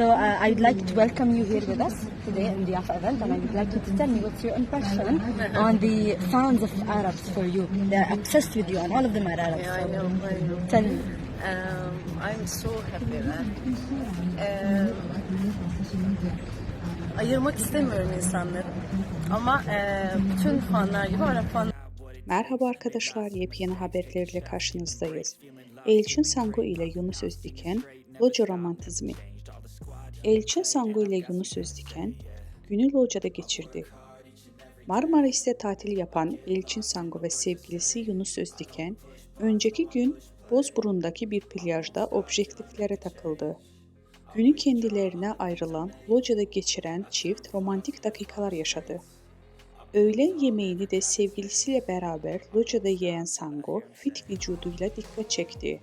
So uh, I'd like to welcome you here with us today in the Yafa event, and I would like you to tell me what's your impression on the fans of Arabs for you. They're obsessed with you, and all of them are Arabs. Yeah, I know, I know. Tell me. Um, I'm so happy man. Um, ayırmak istemiyorum insanları. Ama e, bütün fanlar gibi Arap fanlar Merhaba arkadaşlar, yepyeni haberlerle karşınızdayız. Elçin Sango ile Yunus Özdiken, Loca Romantizmi. Elçin Sango ile Yunus Özdiken, günü Loca'da geçirdi. Marmaris'te tatil yapan Elçin Sango ve sevgilisi Yunus Özdiken, önceki gün Bozburun'daki bir plajda objektiflere takıldı. Günü kendilerine ayrılan Loca'da geçiren çift romantik dakikalar yaşadı. Öğlen yemeğini de sevgilisiyle beraber locada yiyen Sango fit vücuduyla dikkat çekti.